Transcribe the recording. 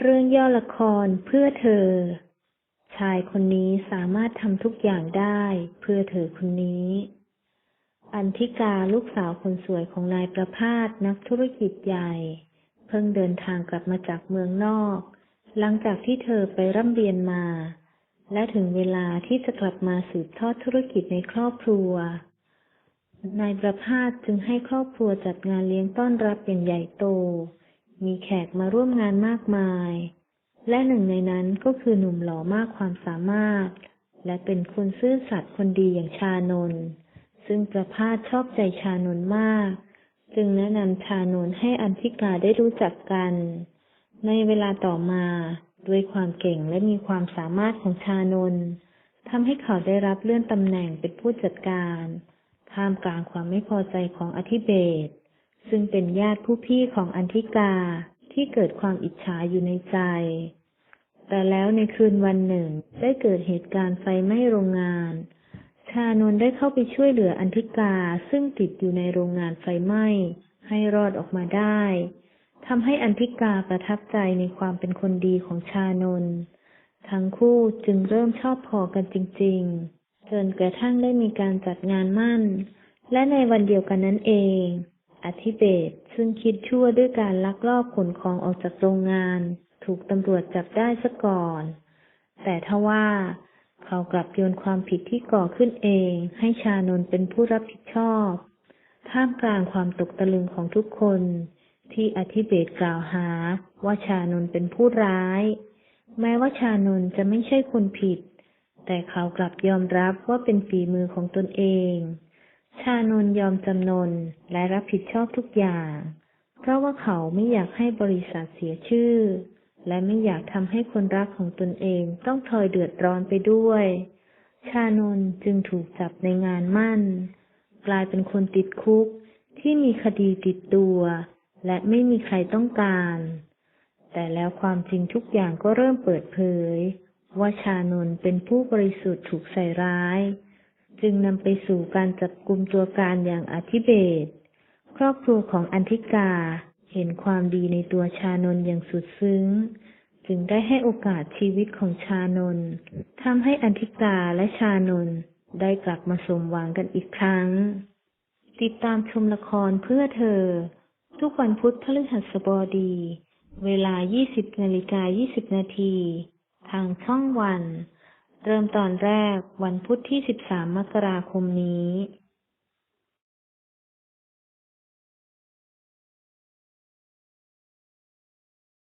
เรื่องย่อละครเพื่อเธอ ชายคนนี้สามารถทำทุกอย่างได้เพื่อเธอคนนี้ อันธิกาลูกสาวคนสวยของนายประพาสนักธุรกิจใหญ่ เพิ่งเดินทางกลับมาจากเมืองนอก หลังจากที่เธอไปร่ำเรียนมา และถึงเวลาที่จะกลับมาสืบทอดธุรกิจในครอบครัวนายประพาสจึงให้ครอบครัวจัดงานเลี้ยงต้อนรับอย่างใหญ่โต มีแขกมาร่วมงานมากมาย และหนึ่งในนั้นก็คือหนุ่มหล่อมากความสามารถ และเป็นคนซื่อสัตย์คนดีอย่างชานนท์ซึ่งประพาสชอบใจชานนท์มาก จึงแนะนำชานนท์ให้อันธิกาได้รู้จักกัน ในเวลาต่อมาด้วยความเก่งและมีความสามารถของชานนท์ทำให้เขาได้รับเลื่อนตำแหน่งเป็นผู้จัดการ ท่ามกลางความไม่พอใจของอธิเบศ ซึ่งเป็นญาติผู้พี่ของอันธิกาที่เกิดความอิจฉาอยู่ในใจ แต่แล้วในคืนวันหนึ่งได้เกิดเหตุการณ์ไฟไหม้โรงงาน ชานนได้เข้าไปช่วยเหลืออันธิกาซึ่งติดอยู่ในโรงงานไฟไหม้ให้รอดออกมาได้ทำให้อันธิกาประทับใจในความเป็นคนดีของชานนท์ทั้งคู่จึงเริ่มชอบพอกันจริง ๆ จนกระทั่งได้มีการจัดงานมั่น และในวันเดียวกันนั้นเอง อธิเบศซึ่งคิดชั่วด้วยการลักลอบขนของออกจากโรงงาน ถูกตำรวจจับได้ซะก่อน แต่ทว่า เขากลับโยนความผิดที่ก่อขึ้นเอง ให้ชานนเป็นผู้รับผิดชอบ ท่ามกลางความตกตะลึงของทุกคน ที่อธิเบศกล่าวหาว่าชานนเป็นผู้ร้าย แม้ว่าชานนจะไม่ใช่คนผิด แต่เขากลับยอมรับว่าเป็นฝีมือของตนเอง ชานนยอมจำนนและรับผิดชอบทุกอย่าง เพราะว่าเขาไม่อยากให้บริษัทเสียชื่อ และไม่อยากทำให้คนรักของตนเองต้องพลอยเดือดร้อนไปด้วย ชานนจึงถูกจับในงานมั่น กลายเป็นคนติดคุกที่มีคดีติดตัว และไม่มีใครต้องการ แต่แล้วความจริงทุกอย่างก็เริ่มเปิดเผย ว่าชานนเป็นผู้บริสุทธิ์ถูกใส่ร้าย จึงนำไปสู่การจับกลุ่มตัวการอย่างอธิเบศครอบครัวของอันธิกาเห็นความดีในตัวชานนอย่างสุดซึ้ง จึงได้ให้โอกาสชีวิตของชานนทำให้อันธิกาและชานนได้กลับมาสมหวังกันอีกครั้ง ติดตามชมละครเพื่อเธอ ทุกวันพุธพฤหัสบดี เวลา 20นาฬิกา20 นาที ทางช่องวัน เริ่มตอนแรกวันพุธที่ 13 มกราคมนี้